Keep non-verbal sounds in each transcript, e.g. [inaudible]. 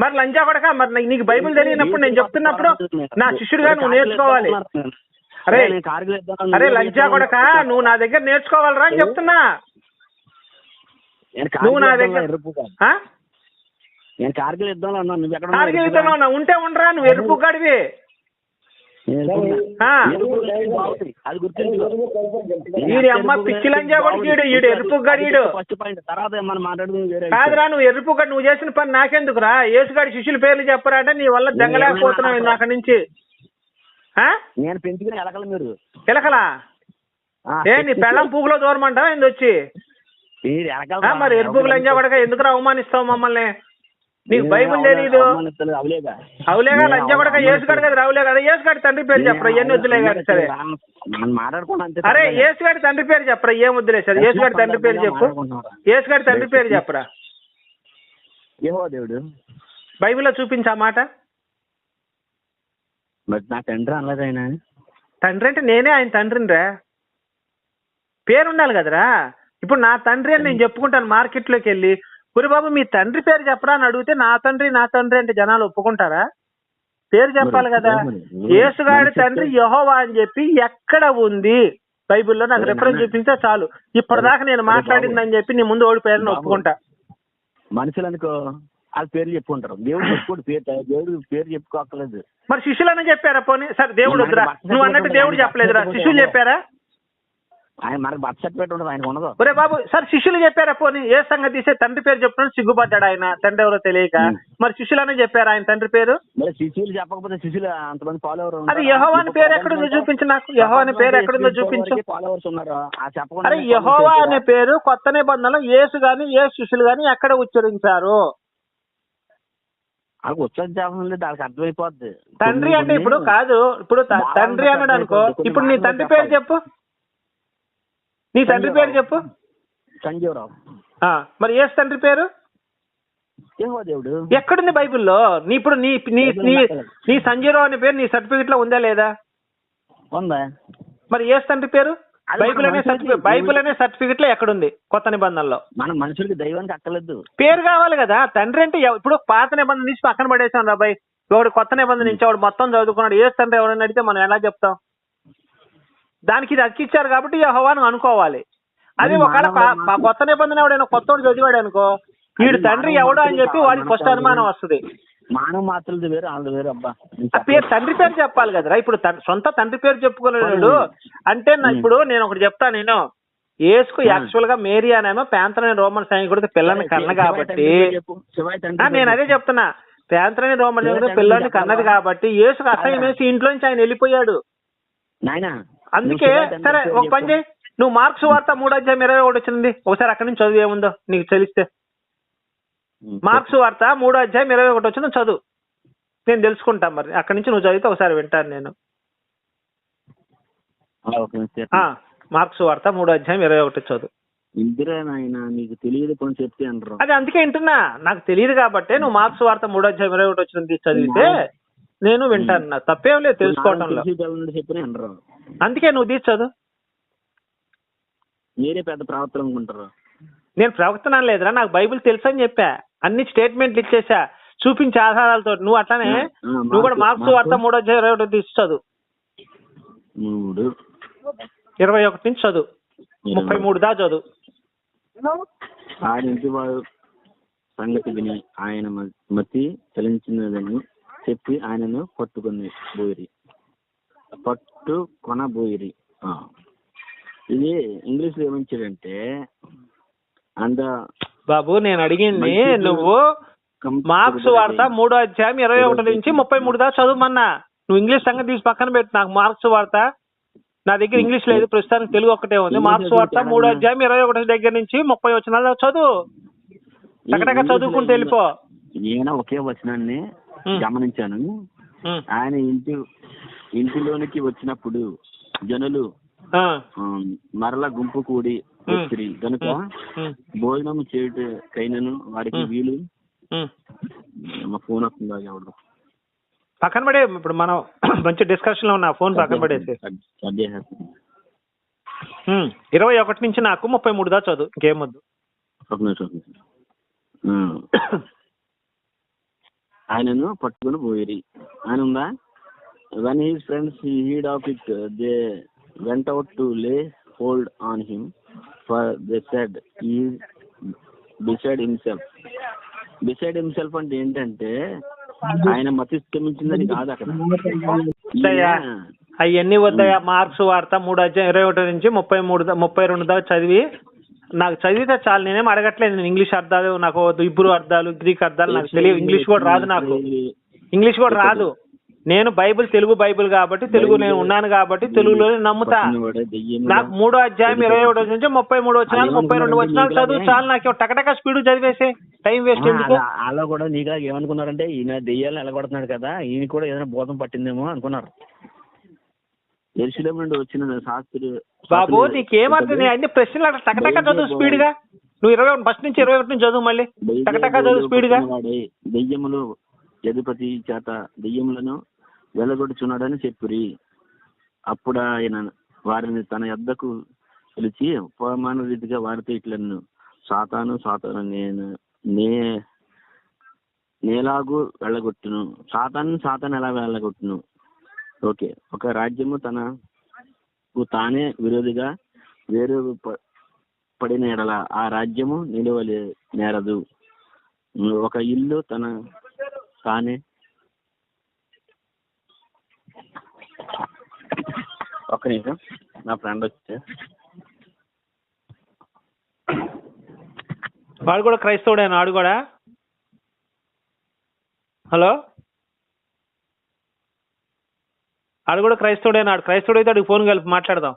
మరి లంచా కొడక మరి నీకు బైబిల్ తెలియనప్పుడు నేను చెప్తున్నప్పుడు నా శిష్యుడిగా నువ్వు నేర్చుకోవాలి. అరే, అరే లంచా కొడక నువ్వు నా దగ్గర నేర్చుకోవాలరా అని చెప్తున్నా. నేను నువ్వు నా దగ్గర-? నేను కార్గిల్ యుద్ధంలో ఉన్నాను నువ్వు ఎక్కడ? కార్గిల్ యుద్ధంలో ఉన్నావు. ఉంటే ఉండరా నువ్వు ఎరుపు గడివి నేను ఎరుపు ఉన్నా. ఆ. ఎరుపు లేదు బాగుంది. అది అమ్మ పిచ్చి లంజా కొడుకు ఈడు ఎరుపు గడీడు ఫస్ట్ పాయింట్ తర్వాత మనం మాట్లాడుకుంది వేరే కాదురా నువ్వు ఎరుపు గడి నువ్వు చేసిన పని నాకెందుకురా? యేసుగాడి శిష్యుల పేర్లు చెప్పరా అంటే నీ వల్ల జంగలేకపోతున్నావు ఇందాక నుంచి? నేను పెంచుకుని ఎలకలు మీరు. పిలకలా ఆ, ఏ నీ పెళ్ళం పూగులో దూరమంటావా ఏంది వచ్చి? మీరు ఎలకలు ఎరుపుకు లంజా కొడక ఎందుకు అవమానిస్తావు మమ్మల్ని? నీకు బైబిల్ తెలీదు? అవలేగా లంజా కొడక యేసుగాడు కదా రావులే కదా? యేసుగాడి తండ్రి పేరు చెప్పరా? ఎన్ని వద్దులే కానీ సరే. అరే యేసుగాడి తండ్రి పేరు చెప్పరా? ఏం వద్దులే సరే యేసుగాడి తండ్రి పేరు చెప్పు. యేసుగాడి తండ్రి పేరు చెప్పరా? దేవుడు. బైబిల్లో చూపించా మాట? నా తండ్రి అనలేదు ఆయన. తండ్రి అంటే నేనే ఆయన తండ్రిని రా. పేరు ఉండాలి కదరా? ఇప్పుడు నా తండ్రి అని నేను చెప్పుకుంటాను మార్కెట్లోకి వెళ్ళి. ఒరే బాబు మీ తండ్రి పేరు చెప్పరా అని అడిగితే నా తండ్రి నా తండ్రి అంటే జనాలు ఒప్పుకుంటారా? పేరు చెప్పాలి కదా. యేసుగాడి తండ్రి యహోవా అని చెప్పి ఎక్కడ ఉంది? బైబిల్లో నాకు రిఫరెన్స్ చూపించే చాలు. ఇప్పటిదాకా నేను మాట్లాడిందని చెప్పి నీ ముందు ఓడిపోయారని బాబు. ఒప్పుకుంటా. మనుషులు అనుకో వాళ్ళ పేర్లు చెప్పుకుంటారు. దేవుడు చెప్పుకోడు పేరు దేవుడు పేరు చెప్పుకోక్కర్లేదు. మరి శిష్యులనే చెప్పారా పోనీ? సరే దేవుడు వద్దురా. నువ్వు అన్నట్టు దేవుడు చెప్పలేదురా. శిష్యులు చెప్పారా? ఆయన మనకు బర్త్ సర్టిఫికేట్ ఉండదు ఆయనకు ఉండదు. ఒరే బాబు సార్ శిష్యులు చెప్పారా? పోనీ ఏ సంగతి తీసే తండ్రి పేరు చెప్తున్నాడు సిగ్గుపడ్డాడు ఆయన. తండ్రి ఎవరో తెలియక. మరి శిష్యులనే చెప్పారా ఆయన తండ్రి పేరు? మరి శిశువులు చెప్పకపోతే శిశువులు అంతమంది ఫాలోవర్ అది యహోవా అని పేరు ఎక్కడుందో చూపించు నాకు. యహోవా అనే పేరు ఎక్కడుందో చూపించు. ఫాలోవర్స్ ఉన్నారు. ఆ చెప్పకుండా అరే యహోవా అనే పేరు కొత్త నిబంధనలో యేసు గాని ఏ శిష్యులు గాని ఎక్కడ ఉచ్చరించారు? వాళ్ళకి ఉత్సాహం లేదు వాళ్ళకి అర్థమైపోద్ది. తండ్రి అంటే ఇప్పుడు కాదు. ఇప్పుడు తండ్రి అన్నాడు అనుకో. ఇప్పుడు నీ తండ్రి పేరు చెప్పు. నీ తండ్రి పేరు చెప్పు. సంజీవరావు. ఆ, మరి ఏ తండ్రి పేరు? దేవుడు ఎక్కడుంది బైబిల్లో? నీ ఇప్పుడు నీ నీ నీ సంజీరావు అనే పేరు నీ సర్టిఫికెట్లో ఉందా లేదా? ఉందా? మరి ఏ తండ్రి పేరు? బైబిల్ అనే సర్టిఫికెట్ బైబిల్ అనే సర్టిఫికెట్లో ఎక్కడుంది కొత్త నిబంధనలో? మన మనుషులకి దైవానికి అక్కర్లేదు. పేరు కావాలి కదా. తండ్రి అంటే ఇప్పుడు పాత నిబంధన తీసి పక్కన పడేసాం రా బాయ్. ఒకడు కొత్త నిబంధన ఇచ్చేవాడు మొత్తం చదువుకున్నాడు. ఏ తండ్రి ఎవరైనా అడిగితే మనం ఎలా చెప్తాం? దానికి ఇది అక్కిచ్చారు కాబట్టి యెహోవాను అనుకోవాలి. అది ఒకవేళ కొత్త నిబంధన ఎవడైనా కొత్తవాడు చదివాడు అనుకో వీడు తండ్రి ఎవడు అని చెప్పి కాదు, వాడికి ఫస్ట్ అనుమానం వస్తుంది. మానవ మాత్రలది వేరు వాళ్ళది వేరు అబ్బా. పేరు తండ్రి పేరు చెప్పాలి కదరా. ఇప్పుడు సొంత తండ్రి పేరు చెప్పుకోలేడు అంటే నా- ఇప్పుడు నేను ఒకటి చెప్తా నేను. యేసుకు ఆ. యాక్చువల్గా మేరీ అనేమో ప్యాంతరని రోమన్ సైనికుడికి పిల్లని కన్న కాబట్టి. నేను అదే. చెప్తున్నా. ప్యాంతరని రోమన్ సైనికుడు పిల్లని? కన్నది కాబట్టి యేసుకు అసహ్యం వేసి ఇంట్లో నుంచి ఆయన వెళ్ళిపోయాడు. నాయనా అందుకే సరే ఒక పని. చేయి. నువ్వు మార్క్స్ వార్త మూడు అధ్యాయం ఇరవై ఒకటి వచ్చింది. ఒకసారి అక్కడి నుంచి చదువు ఏముందో నీకు తెలిస్తే. మార్క్స్ వార్త మూడో అధ్యాయం ఇరవై ఒకటి వచ్చిందో చదువు. నేను తెలుసుకుంటా మరి. అక్కడి నుంచి నువ్వు చదివితే ఒకసారి వింటాను నేను. మార్క్స్ వార్త మూడో అధ్యాయం ఇరవై ఒకటి చదువు. నీకు తెలియదు కొన్ని చెప్తే అనరు. అది అందుకే వింటున్నా. నాకు తెలియదు కాబట్టి నువ్వు మార్క్స్ వార్త మూడో అధ్యాయం ఇరవై ఒకటి వచ్చింది చదివితే నేను వింటాను నా తప్పేం లేదు తెలుసుకోవటంలో. చెప్పిన అనరు. అందుకే నువ్వు తీసి చదువు. మీరే పెద్ద ప్రవర్తన అనుకుంటారు. నేను ప్రవక్తన లేదురా నాకు బైబిల్ తెలుసు అని చెప్పా. అన్ని స్టేట్మెంట్లు ఇచ్చేసా. చూపించే ఆధారాలతో. నువ్వు అట్లానే నువ్వు కూడా మార్క్స్- వార్త మూడో ఇరవై ఒకటి తీసి చదువు. మూడు. ఇరవై ఒకటి నుంచి చదువు. ముప్పై మూడు దా చదువు. ఆడింటి వాడు సంగతి విని ఆయన మతి చలించినదని చెప్పి ఆయనను పట్టుకుని బోయిరి పట్టు కొనబోయిరి. ఇది ఇంగ్లీష్లో ఏమంచాడంటే అంద బాబు నేను అడిగింది నువ్వు మార్క్స్ వార్త మూడో అధ్యాయం ఇరవై ఒకటి నుంచి ముప్పై మూడు దాకా చదువుమన్నా. నువ్వు ఇంగ్లీష్ సంగతి తీసి పక్కన పెట్టు నాకు మార్క్స్ వార్త నా దగ్గర ఇంగ్లీష్ లేదు ప్రస్తుతానికి తెలుగు ఒకటే ఉంది. మార్క్స్ వార్త మూడో అధ్యాయం ఇరవై ఒకటి దగ్గర నుంచి ముప్పై వచ్చిన చదువు. టకటక చదువుకుంటూ వెళ్ళిపో. నేను ఒకే వచనాన్ని. గమనించాను. ఆయన ఇంటి ఇంటిలోనికి వచ్చినప్పుడు జనులు మరల గుంపు కూడి గనుక ఉం. భోజనం చేయుటకైనను వారికి. వీలు. మా ఫోన్ వస్తుందా ఎవరు పక్కన పడే ఇప్పుడు మనం [clears throat] మంచి డిస్కషన్లో ఉన్న ఫోన్ పక్కన పడేసి. ఇరవై ఒకటి నుంచి నాకు ముప్పై మూడు దా చదువు ఇంకేం వద్దు. [clears throat] ఆయనను పట్టుకుని పోయిరి. ఆయన ఉందా? When his friends heard of it they went out to lay hold on him for they said he beside himself beside himself అంటే ఏంటంటే ఆయన మతిష్కమించిందని కాదు అక్కడ. అవన్నీ వద్దయా మార్క్స్ వార్త మూడు అధ్యాయం ఇరవై ఒకటి నుంచి ముప్పై మూడు దా- ముప్పై రెండు దాకా చదివి నాకు చదివితే చాలు. నేనేం అడగట్లేదు. నేను ఇంగ్లీష్ అర్థాలు నాకు ఇబ్రూ అర్థాలు గ్రీక్ అర్థాలు నాకు తెలియదు ఇంగ్లీష్ కూడా రాదు నాకు. ఇంగ్లీష్ కూడా రాదు. నేను బైబిల్ తెలుగు బైబిల్ కాబట్టి తెలుగు నేను ఉన్నాను కాబట్టి తెలుగులోనే నమ్ముతా. నాకు మూడో అధ్యాయం ఇరవై ఒకటి నుంచి ముప్పై మూడు వచ్చినాలు ముప్పై రెండు వచ్చినాలు చదువు చాలు నాకు. టకటక స్పీడ్ చదివేసి టైం వేస్ట్ ఎందుకు? అలా కూడా నీగా ఏమనుకున్నారంటే ఈయన దెయ్యాలను ఎలగొడుతున్నాడు కదా ఈయన కూడా ఏదైనా బోధం పట్టిందేమో అనుకున్నారు. వచ్చిన శాస్త్రి బాబు నీకేమర్థం? నేను అన్ని ప్రశ్నలు అట్లా టకటక చదువు స్పీడ్గా నువ్వు ఇరవై ఒకటి ఫస్ట్ నుంచి ఇరవై ఒకటి నుంచి చదువు మళ్ళీ. టకటక చదువు స్పీడ్గా దెయ్యములు అధిపతి చేత దెయ్యములను వెళ్ళగొడుచున్నాడని చెప్పురి. అప్పుడు ఆయన వారిని తన యొద్దకు పిలిచి ఉపమాన రీతిగా వారితో ఇట్లను సాతాను సాతాను నేను నే నేలాగు వెళ్ళగొట్టును. సాతాను సాతాను ఎలా వెళ్ళగొట్టును? ఓకే ఒక రాజ్యము తన తానే విరోధిగా వేరు ప- పడిన ఎడల ఆ రాజ్యము నిలవలే నేరదు. ఒక ఇల్లు తన తానే ఒక్క నిమిషం. నా ఫ్రెండ్ వచ్చే వాడు కూడా క్రైస్తవుడేనా ఆడు కూడా. హలో? ఆడు కూడా క్రైస్తవుడేనా ఆడు క్రైస్తవుడు అయితే ఫోన్ కలిపి మాట్లాడదాం.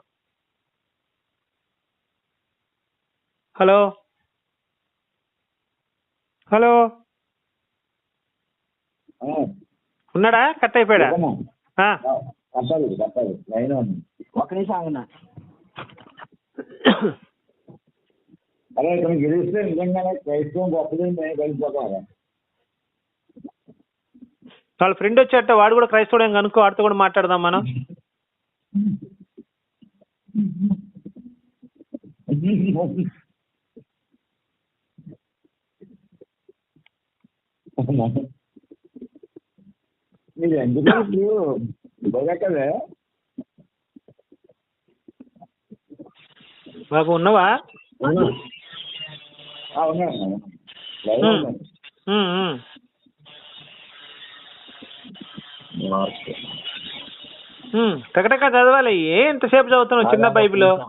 హలో? హలో? ఉన్నాడా? కట్ అయిపోయాడా? ఆ. తప్పదు తప్పదు. లైన్ ఉంది. ఒక్క నిమిషం ఆగనా అదే ఇక్కడ గెలిస్తే నిజంగానే క్రైస్తవం గొప్పది మేము కలిసిపోతాం వాళ్ళ ఫ్రెండ్ వచ్చేట వాడు కూడా క్రైస్తవుడే కనుక్కో వాడితో కూడా మాట్లాడదాం మనం. మీరు ఎందుకు ఇప్పుడు కదా బాబు ఉన్నావా? టకటక చదవాలి. ఏ ఎంతసేపు చదువుతున్నావు చిన్న బైబిల్ అవుతుంది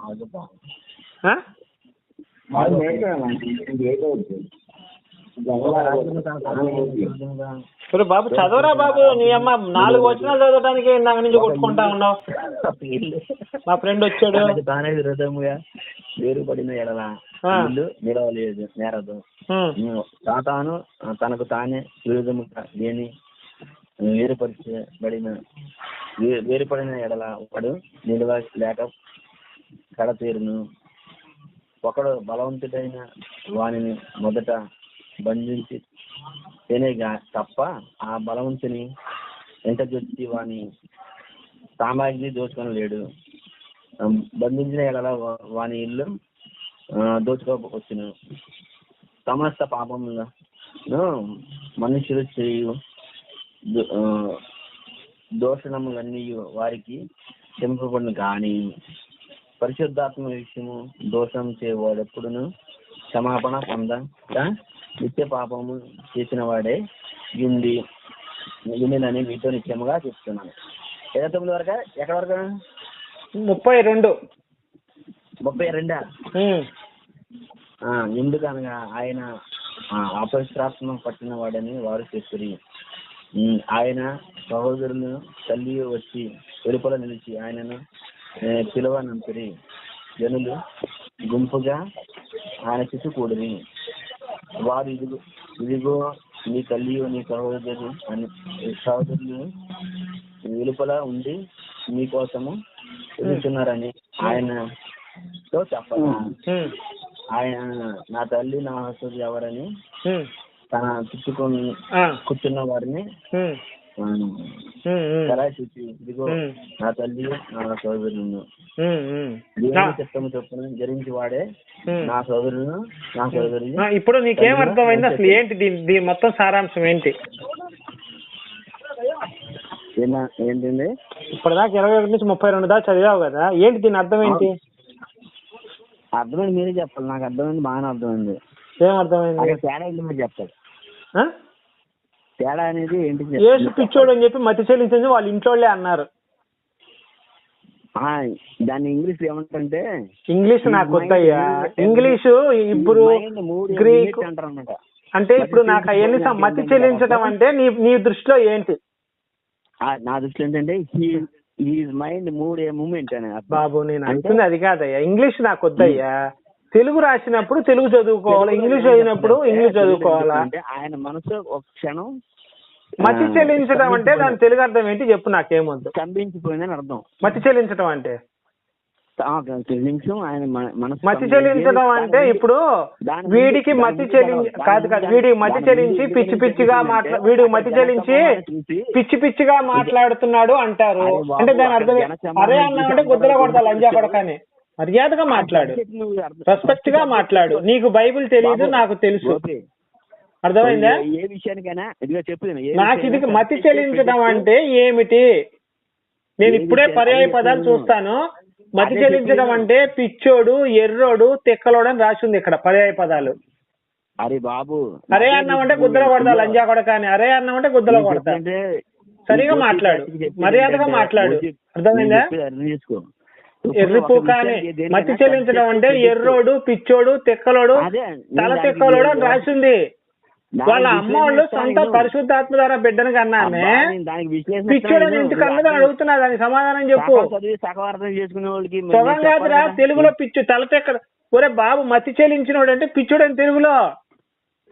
ఒరే బాబు చదవరా బాబు. నీ అమ్మ నాలుగు వచనాలు చదవడానికి ఇందాక నుంచి కొట్టుకుంటా ఉన్నావు? మా ఫ్రెండ్ వచ్చాడు. తానే విరోధముగా వేరుపడిన ఎడల. ఇల్లు నిలవలేదు నేరదు. సాతాను తనకు తానే విరోధముగా దేని వేరుపరచబడిన వేరుపడిన ఎడల ఒకడు నిలవ లేక కడతీరును ఒకడు బలవంతుడైన వానిని మొదట బంధించి తేనేగా తప్ప ఆ బలవంతుని ఎంత జొచ్చి వాని సామాగ్రి దోచుకొని లేడు. బంధించిన ఎడల వాని ఇల్లు ఆ, దోచుకోవచ్చును సమస్త పాపములను మనుషులు చేయు దో- దోషణములన్నీ వారికి క్షమింపబడిన కానీ పరిశుద్ధాత్మ విషయము దోషం చేయవాడెప్పుడును క్షమాపణ పొందక నిత్య పాపము చేసిన వాడే గింది గిండినని మీతో నిత్యముగా చెప్తున్నాను. ఇరవై తొమ్మిది వరకు? ఎక్కడ వరకు? ముప్పై రెండు. ముప్పై రెండా? ఎందుకనగా ఆయన అపవిత్రాత్మ పట్టిన వాడని వారు ఉమ్, ఆయన సహోదరులు తల్లి వచ్చి వెలుపల నిలిచి ఆయనను ఏ, పిలవనంపిరి. జనులు గుంపుగా ఆయన చుట్టూ కూడిరి వారు ఇదిగో ఇదిగో నీ తల్లి నీ సహోదరు అని సహోదరులు వెలుపల ఉండి మీకోసము ఎదుగుతున్నారని ఆయనతో చెప్పగా ఉమ్, ఆయన నా తల్లి నా హసుడు ఎవరని తన చుట్టుకొని కూర్చున్న వారిని ఇదిగో. నా తల్లి నా సోదరులను. దేవుని చిత్తము చొప్పున వాడే. నా సోదరులను నా సోదరుని. ఇప్పుడు నీకేం అర్థమైంది అసలు ఏంటి దీని దీని మొత్తం సారాంశం ఏంటి? ఏంట- ఏంటండి? ఇప్పటిదాకా ఇరవై ఒకటి నుంచి ముప్పై రెండు దాకా చదివావు కదా. ఏంటి దీని అర్థం ఏంటి? అర్థమైంది మీరే చెప్పాలి. నాకు అర్థమైంది బాగానే అర్థమైంది. ఏం అర్థమైంది? తేడా ఏంటి మీరు చెప్పాలి ఆ? తేడా అనేది ఏంటి యేసు పిచ్చోడు అని చెప్పి మతి చెల్లించింది వాళ్ళ ఇంట్లోళ్ళే అన్నారు. ఆ, దాన్ని ఇంగ్లీష్ ఏమంటారంటే ఇంగ్లీష్ నాకు వద్దయ్యా. ఇంగ్లీషు ఇప్పుడు గ్రీక్ అంటే ఇప్పుడు నాకు అవన్నీ మతి చెల్లించడం అంటే నీ నీ దృష్టిలో ఏంటి? నా దృష్టిలో ఏంటంటే మైండ్ మూడ్ ఏ మూమెంట్ అని. బాబు నేను అంటుంది అది కాదయ్యా. ఇంగ్లీష్ నాకు వద్దయ్యా. తెలుగు రాసినప్పుడు తెలుగు చదువుకోవాలి? ఇంగ్లీష్ చదివినప్పుడు ఇంగ్లీష్ చదువుకోవాలా? అంటే ఆయన మనసు ఒక క్షణం మతి చెల్లించడం అంటే దాని తెలుగు అర్థం ఏంటి చెప్పు నాకేమొద్దు. స్తంభించిపోయిందని అర్థం. మతి చెల్లించడం అంటే? ఆయన మనసు మతి చెల్లించడం అంటే ఇప్పుడు వీడికి మతి చెల్లించి కాదు కాదు వీడికి మతి చెల్లించి పిచ్చి పిచ్చిగా మాట్లా వీడికి మతి చెల్లించి పిచ్చి పిచ్చిగా మాట్లాడుతున్నాడు అంటారు. అంటే దాని అర్థం అరే చూసి అన్నామంటే గుద్దల కొడతా లంజా కొడకని మర్యాదగా మాట్లాడు. రెస్పెక్ట్గా మాట్లాడు. నీకు బైబిల్ తెలియదు నాకు తెలుసు. అర్థమైందా? ఏ- విషయానికైనా ఇదిగో చెప్పు నాకు ఇది మతి చెల్లించడం అంటే ఏమిటి? నేను ఇప్పుడే పర్యాయ పదాలు చూస్తాను. మతి చెల్లించడం. అంటే పిచ్చోడు ఎర్రోడు తెక్కలోడు అని రాసి ఉంది ఇక్కడ పర్యాయ పదాలు. అరే బాబు అరే అన్నామంటే గుద్దల కొడతా లంజా కొడక అని. అరే అన్నామంటే గుద్దల నేను కొడతా. సరిగా మాట్లాడు. మర్యాదగా మాట్లాడు. అర్థమైందా? ఎర్రిపు కానీ మతి చెల్లించడం అంటే ఎర్రోడు పిచ్చోడు తెక్కలోడు తల తెక్కలోడు అని రాసింది వాళ్ళ అమ్మ వాళ్ళు సొంత. పరిశుద్ధాత్మ ద్వారా బిడ్డను కన్నామే అబ్బా, నేను దానికి విశ్లేషణ పిచ్చోడు అని ఇస్తాను ఎందుకు నేను. అన్నది అడుగుతున్నా దానికి సమాధానం చెప్పు సగం కాదురా. తెలుగులో పిచ్చు తల తెక్క ఒరే బాబు మతి చెల్లించినోడు అంటే పిచ్చుడు అని తెలుగులో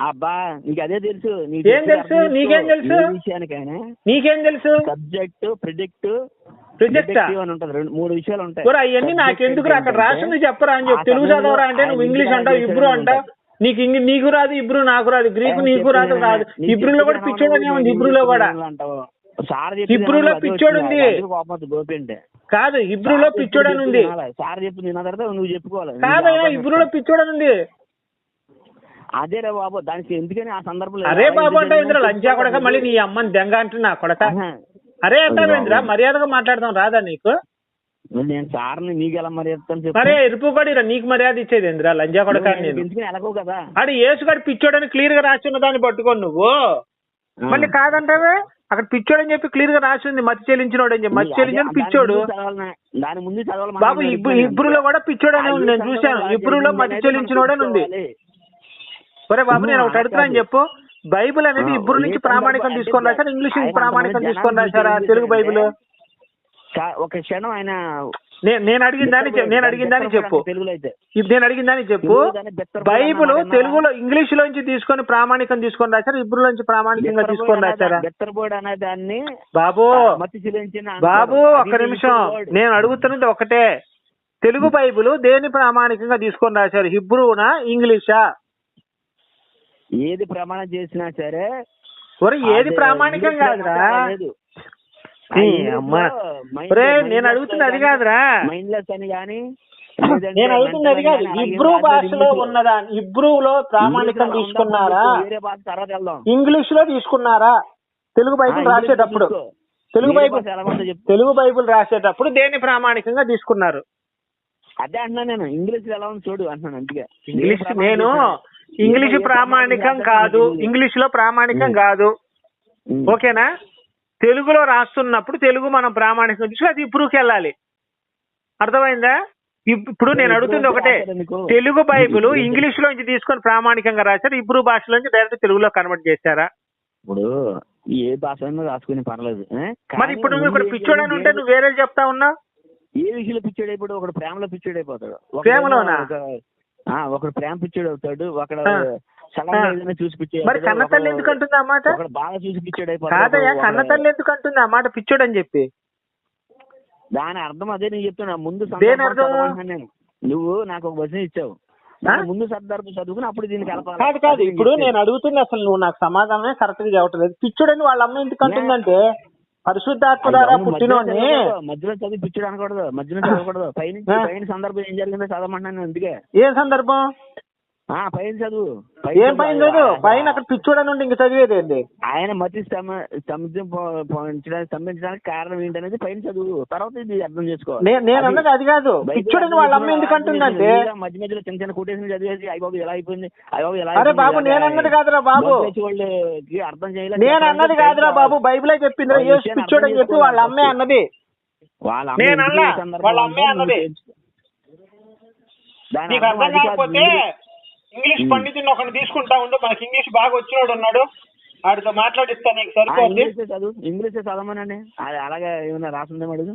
అబ్బా నీకు అదే తెలుసు. నీకు ఏం తెలుసు? నీకేం తెలుసు? విషయానికైనా నీకేం తెలుసు? Subject predict? అని ఉంటుంది. రెండు మూడు విషయాలు ఉంటాయి. అవన్నీ నాకెందుకు అక్కడ రాసింది చెప్పరా అని చెప్పు. తెలుగు చదవరా అంటే నువ్వు ఇంగ్లీష్ అంటావు ఇబ్రు అంటావు. నీకు ఇంగ్ నీకు రాదు ఇబ్రు నాకు రాదు గ్రీకు నీకు రాదు రాదు. ఇబ్రులో కూడా పిచ్చోడు అనే ఉంది ఇబ్రులో కూడా? సార్ హిబ్రూలో పిచ్చోడు ఉంది. కాదు ఇబ్రులో పిచ్చోడు అని ఉంది. సార్ చెప్పు నేను తర్వాత నువ్వు చెప్పుకోవాలి? కాదయ్యా ఇబ్రులో పిచ్చోడు అని ఉంది. అదే రే బాబు దానికి ఎందుకని ఆ సందర్భంలో అరే బాబు అంటావు ఇంద్ర లంచా కొడక మళ్ళీ నీ అమ్మని దెంగ అంటున్నా కొడక. అరే అంటావేంద్ర మర్యాదగా మాట్లాడదాం రాదా నీకు? నేను సార్ని నీకు ఎలా మరి చెప్తాను చెప్పు. మరే ఎరుపు కూడా నీకు మర్యాద ఇచ్చేది ఏంద్రా లంజా కొడక అని నేను. ఎందుకని ఎలాగో కదా. ఆడు ఏసుగాడు పిచ్చోడని క్లియర్గా రాసి ఉన్న దాన్ని పట్టుకొని నువ్వు. మళ్ళీ కాదంటావే? అక్కడ పిచ్చోడు అని చెప్పి క్లియర్గా రాసి ఉంది మతి చెల్లించినోడు అని చెప్పి. మతి చెల్లించిన పిచ్చోడు. దాని ముందు చదవాలి బాబు ఇబ్బు ఇబ్రులో కూడా పిచ్చోడనే ఉంది నేను చూశాను. ఇబ్రులో మతి చెల్లించినోడని ఉంది. ఒరే బాబు నేను ఒకటి అడుగుతున్నాను చెప్పు. బైబిల్ అనేది ఇబ్బరు నుంచి ప్రామాణికం తీసుకొని రాశారా? ఇంగ్లీష్ నుంచి ప్రామాణికం తీసుకొని రాశారా? తెలుగు బైబిల్? ఒక క్షణం ఆయన నేను అడిగిన దాన్ని నేను అడిగిన దాన్ని చెప్పు. నేను అడిగిన దాన్ని చెప్పు. బైబిల్ తెలుగులో ఇంగ్లీష్ లోంచి తీసుకొని ప్రామాణికం తీసుకొని రాశారా? ఇబ్రులో నుంచి ప్రామాణికంగా తీసుకొని రాశారా? బాబు బాబు ఒక్క నిమిషం. నేను అడుగుతున్నది ఒకటే. తెలుగు బైబిల్ దేని ప్రామాణికంగా తీసుకొని రాశారు? హిబ్రూనా ఇంగ్లీషా? ఏది ప్రమాణం చేసినా సరే ఏది ప్రామాణికం కాదురా? నేను అడుగుతుంది అది కాదురా. మైండ్లెస్ అని కానీ నేను అడుగుతుంది అది కాదు. ఇబ్రూ భాషలో ఉన్నదా? ఇబ్రూలో ప్రామాణికం తీసుకున్నారా? ఇంగ్లీష్లో తీసుకున్నారా? తెలుగు బైబిల్ రాసేటప్పుడు. తెలుగు బైబిల్. తెలుగు బైబిల్ రాసేటప్పుడు దేని ప్రామాణికంగా తీసుకున్నారు? అదే అంటున్నా నేను. ఇంగ్లీష్ ఎలా ఉంది చూడు అంటున్నాను అంతగా ఇంగ్లీష్ నేను ఇంగ్లీష్ ప్రామాణికం కాదు. ఇంగ్లీష్లో ప్రామాణికం కాదు. ఓకేనా? తెలుగులో రాస్తున్నప్పుడు తెలుగు మనం ప్రామాణికం తీసుకుని అది ఇప్పుడుకి వెళ్ళాలి. అర్థమైందా? ఇప్- ఇప్పుడు నేను అడుగుతుంది ఒకటే. తెలుగు బైబిల్ ఇంగ్లీష్ లోంచి తీసుకొని ప్రామాణికంగా రాశారు? ఇబ్రూ భాషలోంచి డైరెక్ట్ తెలుగులో కన్వర్ట్ చేశారా? ఇప్పుడు ఏ భాష రాసుకుని పర్లేదు? మరి ఇప్పుడు నువ్వు ఇక్కడ పిచ్చోడని ఉంటే నువ్వు వేరే చెప్తా ఉన్నావు? ఏ విషయంలో పిచ్చాడు ఒకడు ప్రేమలో పిచ్చాడు అయిపోతాడు ఒకడేమో ప్రేమలోనా? ఒకడు ప్రేమ పిచ్చాడు అవుతాడు ఒకడు. సడన్ చూసి పిచ్చాడు మరి కన్న తల్లి ఎందుకు అంటుంది ఆ మాట? ఒకడు బాగా చూసి పిచ్చాడు కాదయ్యా కన్న తల్లి ఎందుకు అంటుంది ఆ మాట? పిచ్చోడు అని చెప్పి. దాని అర్థం అదే నేను చెప్తున్నా ముందు నేను. నువ్వు నాకు ఒక వచనం ఇచ్చావు. ముందు సందర్భం చదువుకుని అప్పుడు దీన్ని కలపాలి కాదు కాదు ఇప్పుడు. నేను అడుగుతుంది అసలు నువ్వు నాకు సమాధానమే కరెక్ట్గా చెప్పట్లేదు. పిచ్చుడని వాళ్ళ అమ్మ ఎందుకు అంటుందంటే పరిశుద్ధాత్మ ద్వారా అయ్యో, పుట్టినోని మధ్యలో చదవకూడదు, మధ్యలో చదివి పిచ్చుడు అనకూడదు మధ్యలో చదవకూడదు. పైన. పైన సందర్భం ఏం జరిగిందో చదవమంటున్నాను అందుకే. ఏ సందర్భం? పైన చదువు. ఏం పైన చదువు. పైన అక్కడ పిచ్చోడని ఉండి ఇంక చదివేది ఏంది? ఆయన మతి స్తంభ స్తంభించ స్తంభించడానికి కారణం ఏంటనేది పైన చదువు. తర్వాత ఇది అర్థం చేసుకోవాలి. నే- నేను అన్నది అది కాదు. పిచ్చోడని వాళ్ళ అమ్మ ఎందుకు అంటుందంటే మీరే మధ్య మధ్యలో చిన్న చిన్న కొటేషన్ చదివేసి అయ్య బాబు ఎలా అయిపోయింది? అయ్య బాబు ఎలా అరే బాబు నేను అన్నది కాదురా బాబు. వాళ్ళకి అర్థం చేయలేదు నేను అన్నది కాదురా బాబు. బైబిలే చెప్పిందిరా. యేసు విషయాన్ని పిచ్చోడని చెప్పి వాళ్ళ అమ్మే అన్నది. వాళ్ళ అమ్మ వెళ్ళే ఉంటే అన్నది. నీకు అర్థం. కాకపోతే ఇంగ్లీష్ పండితుని ఒకటి తీసుకుంటా ఉండు మనకి ఇంగ్లీష్ బాగా వచ్చినోడు ఉన్నాడు ఆడితో మాట్లాడిస్తా నీకు ఆ, సరిపోద్ది ఇంగ్లీషే చదువు ఇంగ్లీషే చదవమనండి. అది అలాగే ఏమైనా రాసిందేమో అడుగు.